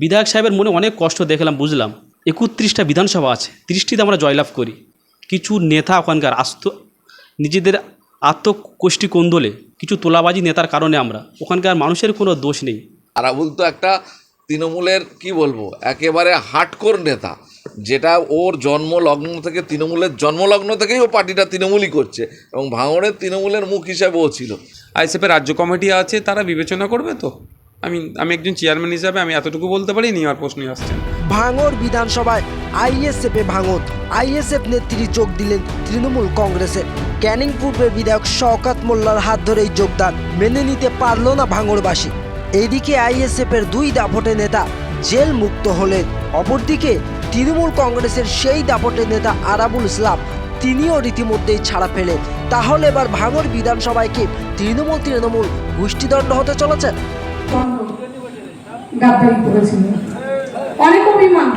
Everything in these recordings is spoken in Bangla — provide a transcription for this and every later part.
বিধায়ক সাহেবের মনে অনেক কষ্ট দেখলাম বুঝলাম। একত্রিশটা বিধানসভা আছে তিরিশটিতে আমরা জয়লাভ করি। কিছু নেতা ওখানকার আস্ত নিজেদের আত্মকোষ্ঠী কোন্দলে কিছু তোলাবাজি নেতার কারণে আমরা। ওখানকার মানুষের কোনো দোষ নেই। আরাবুল তো একটা তৃণমূলের কি বলব একেবারে হার্ডকোর নেতা। যেটা ওর জন্মলগ্ন থেকে তৃণমূলের জন্মলগ্ন থেকেই ও পার্টিটা তৃণমূলই করছে। এবং ভাঙড়ের তৃণমূলের মুখ হিসাবে ও ছিল। আইএসএফের রাজ্য কমিটি আছে তারা বিবেচনা করবে তো? আমি আমি একজন চেয়ারম্যান হিসাবে আমি এতটুকু বলতে পারি নিয়ে আমার প্রশ্নই আসছেন। ভাঙর বিধানসভায় আইএসএফে ভাঙত আইএসএফ নেত্রী যোগ দিলেন তৃণমূল কংগ্রেসে। ক্যানিং পূর্বের বিধায়ক শওকাত মোল্লার হাত ধরেই যোগদান। মেনে নিতে পারল না ভাঙরবাসী। এদিকে আইএসএফ এর দুই দাপটে নেতা জেল মুক্ত হলেন। অপরদিকে তৃণমূল কংগ্রেসের সেই দাপটে নেতা আরাবুল ইসলাম, তিনিও রীতিমধ্যেই ছাড়া ফেলেন তাহলে এবার ভাঙর বিধানসভায় কি তৃণমূল তৃণমূল গোষ্ঠীদণ্ড হতে চলেছে? গাদ্দারি করেছিল। অনেক অভিমান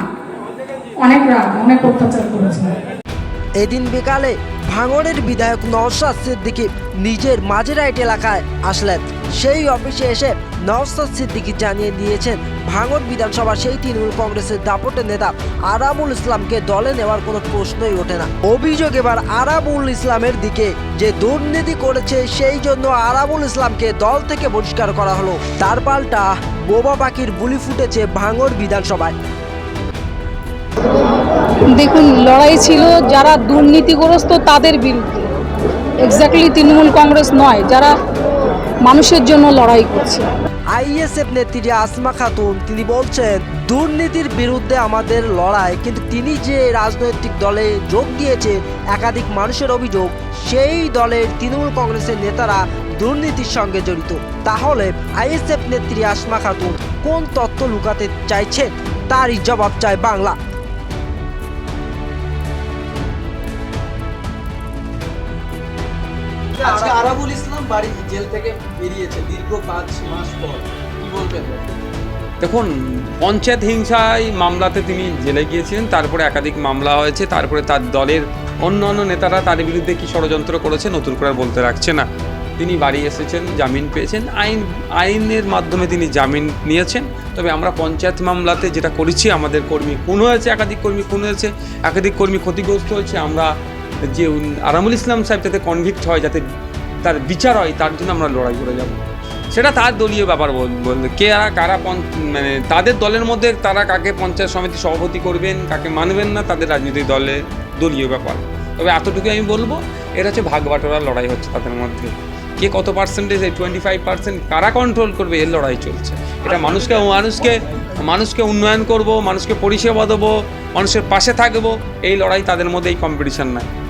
অনেক রাগ অনেক অত্যাচার করেছিল। এদিন বিকালে ভাঙড়ের বিধায়ক নওশাদ সিদ্দিকী নিজের মাঝেরাইট এলাকায় আসলেন। সেই অফিসে এসে নওশাদ সিদ্দিকী জানিয়ে দিয়েছেন, ভাঙড় বিধানসভা সেই তৃণমূল কংগ্রেসের দাপটের নেতা আরাবুল ইসলামকে দলে নেওয়ার কোনো প্রশ্নই ওঠে না। অভিযোগ এবার আরাবুল ইসলামের দিকে, যে দুর্নীতি করেছে সেই জন্য আরাবুল ইসলামকে দল থেকে বহিষ্কার করা হলো। তার পাল্টা বোবা পাখির বুলি ফুটেছে ভাঙর বিধানসভায়। দেখুন, লড়াই ছিল যারা দুর্নীতিগ্রস্ত তাদের বিরুদ্ধে। এক্স্যাক্টলি তৃণমূল কংগ্রেস নয়, যারা মানুষের জন্য লড়াই করছে। আইএসএফ নেত্রী আসমা খাতুন, তিনি বলছেন, দুর্নীতির বিরুদ্ধে আমাদের লড়াই, কিন্তু তিনি যে রাজনৈতিক দলে যোগ দিয়েছে একাধিক মানুষের অভিযোগ, সেই দলের তৃণমূল কংগ্রেসের নেতারা দুর্নীতির সঙ্গে জড়িত। তাহলে আইএসএফ নেত্রী আসমা খাতুন কোন তত্ত্ব লুকাতে চাইছেন? তারই জবাব চায় বাংলা। আজকে আরাবুল ইসলাম বাড়ি জেল থেকে বেরিয়েছে দীর্ঘ পাঁচ মাস পর। কি বলবেন? দেখুন, পঞ্চায়েত হিংসায় মামলাতে তিনি জেলে গিয়েছিলেন, তারপরে একাধিক মামলা হয়েছে, তারপরে তার দলের অন্য অন্য নেতারা তার বিরুদ্ধে কি ষড়যন্ত্র করেছে নতুন করে বলতে রাখছে না। তিনি বাড়ি এসেছেন, জামিন পেয়েছেন, আইন, আইনের মাধ্যমে তিনি জামিন নিয়েছেন। তবে আমরা পঞ্চায়েত মামলাতে যেটা করেছি, আমাদের কর্মী খুন হয়েছে, একাধিক কর্মী খুন হয়েছে, একাধিক কর্মী ক্ষতিগ্রস্ত হয়েছে, আমরা যে আরামুল ইসলাম সাহেব যাতে কনভিক্ট হয়, যাতে তার বিচার হয়, তার জন্য আমরা লড়াই করে যাব। সেটা তার দলীয় ব্যাপার বল- বলবে। কে আর কারা মানে তাদের দলের মধ্যে তারা কাকে পঞ্চায়েত সমিতি সভাপতি করবেন, কাকে মানবেন না, তাদের রাজনৈতিক দলের দলীয় ব্যাপার। তবে এতটুকু আমি বলব এটা হচ্ছে ভাগ বাটোয়ারার লড়াই হচ্ছে তাদের মধ্যে। কে কত পার্সেন্টেজ এই টোয়েন্টি ফাইভ পার্সেন্ট কারা কন্ট্রোল করবে, এর লড়াই চলছে। এটা মানুষকে মানুষকে মানুষকে উন্নয়ন করব, মানুষকে পরিষেবা দেবো, মানুষের পাশে থাকব, এই লড়াই তাদের মধ্যে এই কম্পিটিশন নাই।